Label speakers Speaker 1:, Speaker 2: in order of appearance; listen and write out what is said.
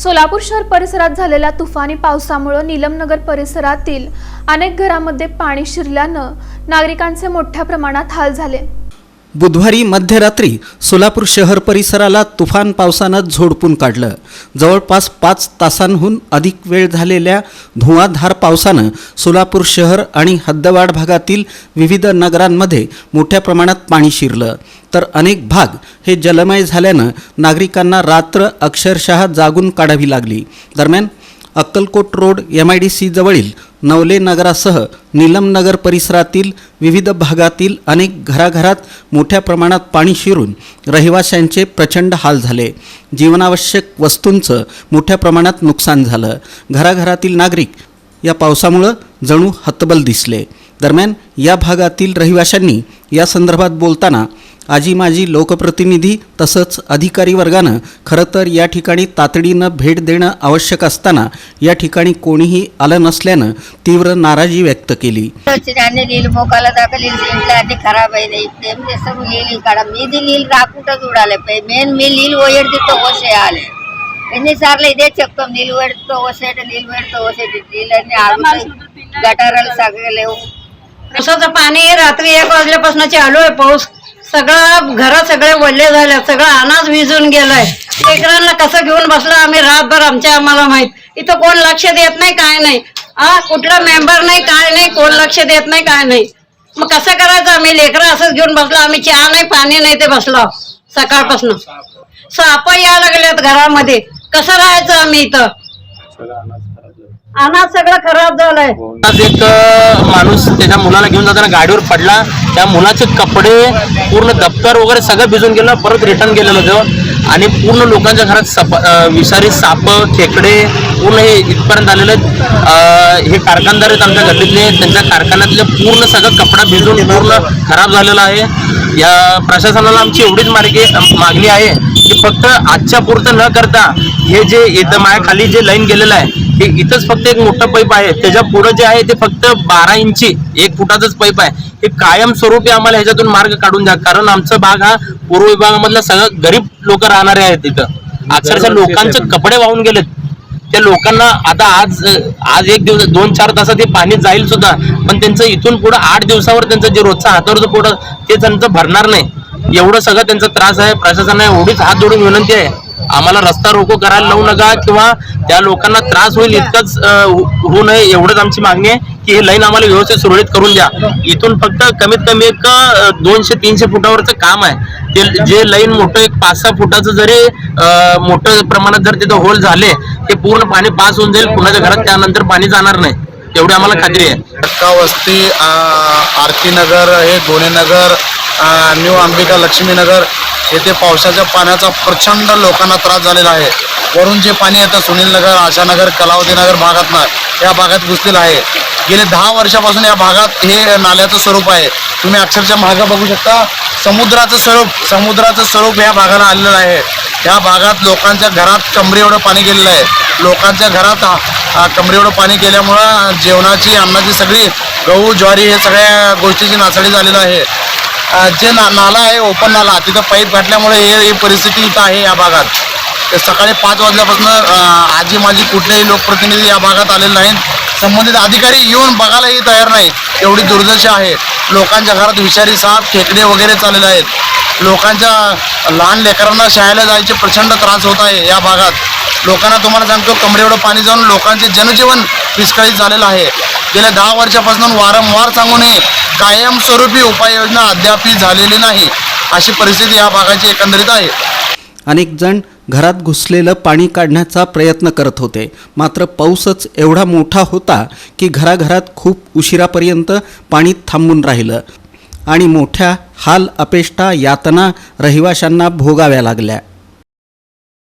Speaker 1: सोलापूर शहर परिसरात झालेल्या तुफानी पावसामुळे नीलमनगर परिसरातील अनेक घरामध्ये पाणी शिरल्यानं नागरिकांचे मोठ्या प्रमाणात हाल झाले.
Speaker 2: बुधवारी मध्यरात्री सोलापूर शहर परिसराला तुफान पावसानं झोडपून काढलं. जवळपास पाच तासांहून अधिक वेळ झालेल्या धुवाधार पावसानं सोलापूर शहर आणि हद्दवाड भागातील विविध नगरांमध्ये मोठ्या प्रमाणात पाणी शिरलं. तर अनेक भाग हे जलमय झाल्यानं नागरिकांना रात्र अक्षरशः जागून काढावी लागली. दरम्यान Akkalkot road M I D C जवळील नवले नगरासह नीलमनगर परिसरातील विविध भागातील अनेक घराघरात मोठ्या प्रमाणात पाणी शिरून रहिवाशांचे प्रचंड हाल झाले. जीवनावश्यक वस्तूंचं मोठ्या प्रमाणात नुकसान झालं. घराघरातील नागरिक या पावसामुळं जणू हतबल दिसले. दरम्यान या भागातील रहिवाशांनी या संदर्भात बोलताना आजी माजी लोकप्रतिनिधी तसंच अधिकारी वर्गानं खरं तर या ठिकाणी तातडीनं भेट देणं आवश्यक असताना या ठिकाणी कोणीही आलं नसल्यानं तीव्र नाराजी व्यक्त केली
Speaker 3: వచ్చి అన్ని నీళ్ళు మోకాల దాకా నీళ్ళు ఇంట్లో అన్ని ఖరాబ్ అయినాయి ఇప్పుడు ఏం చేస్తాము నీళ్ళు ఇక్కడ మీది నీళ్ళు రాకుండా చూడాలి పై- మెయిన్ మీ నీళ్ళు పోయేటితో పోసేయాలి ఎన్నిసార్లు ఇదే చెప్తాం నీళ్ళు పెడుతూ పోసేట నీళ్ళు పెడుతూ పోసేటి నీళ్ళన్నీ ఆగుతాయి గటారాలు సగలేవు
Speaker 4: पावसाचं पाणी रात्री एक वाजल्यापासून चालू आहे पाऊस सगळं घर सगळे वल्ले झाले सगळं अनाज विजून गेलाय. लेकरांना कसं घेऊन बसलो आम्ही रातभर आमच्या आम्हाला माहीत. इथं कोण लक्ष देत नाही काय नाही. हा कुठला मेंबर नाही काय नाही कोण लक्ष देत नाही काय नाही. मग कसं करायचं आम्ही? लेकरं असंच घेऊन बसलो आम्ही चहा नाही पाणी नाही ते बसलो सकाळपासून. साप या लागल्यात घरामध्ये. कसं राहायचं आम्ही इथं? अनाज सगळं खराब झालंय. हो.
Speaker 5: आज एक माणूस त्याच्या मुलाला घेऊन जाताना गाडीवर पडला. त्या मुलाचे कपडे पूर्ण दप्तर वगैरे सगळं भिजून गेलं. परत रिटर्न गेलेलं होतं. आणि पूर्ण लोकांच्या घरात सप विषारी साप खेकडे पूर्ण हे इथपर्यंत आलेले आहेत. हे कारखानदार आहेत आमच्या गल्लीतले. त्यांच्या कारखान्यातले पूर्ण सगळं कपडा भिजून पूर्ण खराब झालेला आहे. या प्रशासनाला आमची एवढीच मार्गे मागणी आहे की फक्त आजच्या पुरतं न करता हे जे इथं माझ्याखाली जे लाईन गेलेलं आहे हे इथंच फक्त एक मोठं पाईप आहे. त्याच्या पुढं जे आहे ते फक्त बारा इंची एक फुटाचंच पाईप आहे. हे कायमस्वरूपी आम्हाला ह्याच्यातून मार्ग काढून द्या. कारण आमचा भाग हा पूर्व विभागामधला सगळं गरीब लोक राहणारे आहेत तिथं अक्षरशः लोकांचे कपडे वाहून गेलेत. त्या लोकांना आता आज आज एक दिवस दोन चार तासात हे पाणी जाईल सुद्धा. पण त्यांचं इथून पुढे आठ दिवसावर त्यांचं जे रोजचं हातावरचं पुढं ते त्यांचं भरणार नाही. एवढं सगळं त्यांचा त्रास आहे. प्रशासनाने एवढीच हात जोडून विनंती आहे. आम्हाला रस्ता रोको करायला लावू नका किंवा त्या लोकांना त्रास होईल इतकंच हो-, होऊ नये एवढंच आमची मागणी आहे की हे लाईन आम्हाला व्यवस्थित सुरळीत करून द्या. इथून फक्त कमीत कमी एक दोनशे तीनशे फुटावरचं काम आहे. ते जे लाईन मोठं एक पाच सहा फुटाचं जरी मोठं प्रमाणात जर तिथं होल झाले ते पूर्ण पाणी पास होऊन जाईल कुणाच्या घरात त्यानंतर पाणी जाणार नाही. एवढी आम्हाला खात्री आहे.
Speaker 6: अक्का वस्ती आरती नगर हे गोणेनगर न्यू अंबिका लक्ष्मीनगर येथे पावसाच्या पाण्याचा प्रचंड लोकांना त्रास झालेला आहे. वरून जे पाणी येतं सुनील नगर आशानगर कलावती नगर भागातनं या भागात घुसलेलं आहे. गेले दहा वर्षापासून या भागात हे नाल्याचं स्वरूप आहे. तुम्ही अक्षरशः मागं बघू शकता समुद्राचं स्वरूप समुद्राचं स्वरूप या भागाला आलेलं आहे. या भागात लोकांच्या घरात कमरे एवढं पाणी गेलेलं आहे. लोकांच्या घरात कमरे एवढं पाणी गेल्यामुळं जेवणाची अन्नाची सगळी गहू ज्वारी हे सगळ्या गोष्टीची नासाडी झालेलं आहे. जे ना नाला आहे ओपन नाला तिथं पाईप घातल्यामुळे हे ही परिस्थिती इथं आहे या भागात. सकाळी पाच वाजल्यापासून आजी माझी कुठलेही लोकप्रतिनिधी या भागात आलेले नाहीत. संबंधित अधिकारी येऊन बघायलाही तयार नाही. एवढी दुर्दशा आहे. लोकांच्या घरात विषारी साप खेकडे वगैरे चाललेले आहेत. लोकांच्या लहान लेकरांना शाळेला जायचे प्रचंड त्रास होत आहे या भागात. लोकांना तुम्हाला सांगतो कमरे एवढं पाणी जाऊन लोकांचे जनजीवन विस्कळीत झालेलं आहे. गेल्या दहा वर्षापासून वारंवार सांगूनही कायमस्वरूपी उपाययोजना अद्याप झालेली नाही अशी परिस्थिती या भागाची एकंदरीत आहे.
Speaker 2: अनेक जण घरात घुसलेलं पाणी काढण्याचा प्रयत्न करत होते. मात्र पाऊसच एवढा मोठा होता की घराघरात खूप उशिरापर्यंत पाणी थांबून राहिलं आणि मोठ्या हाल अपेष्टा यातना रहिवाशांना भोगाव्या लागल्या.